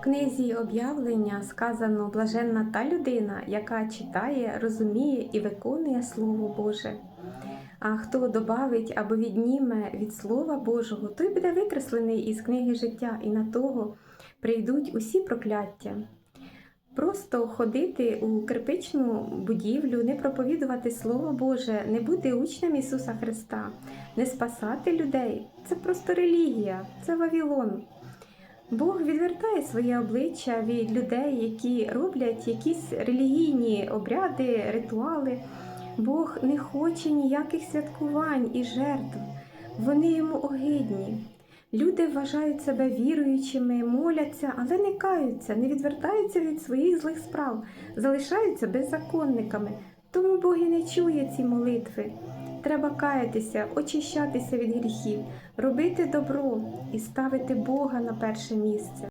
В книзі об'явлення сказано блаженна та людина, яка читає, розуміє і виконує Слово Боже. А хто добавить або відніме від Слова Божого, той буде викреслений із книги життя, і на того прийдуть усі прокляття. Просто ходити у кирпичну будівлю, не проповідувати Слово Боже, не бути учнем Ісуса Христа, не спасати людей це просто релігія, це Вавилон. Бог відвертає своє обличчя від людей, які роблять якісь релігійні обряди, ритуали. Бог не хоче ніяких святкувань і жертв. Вони йому огидні. Люди вважають себе віруючими, моляться, але не каються, не відвертаються від своїх злих справ, залишаються беззаконниками. Тому Бог і не чує ці молитви. Треба каятися, очищатися від гріхів, робити добро і ставити Бога на перше місце.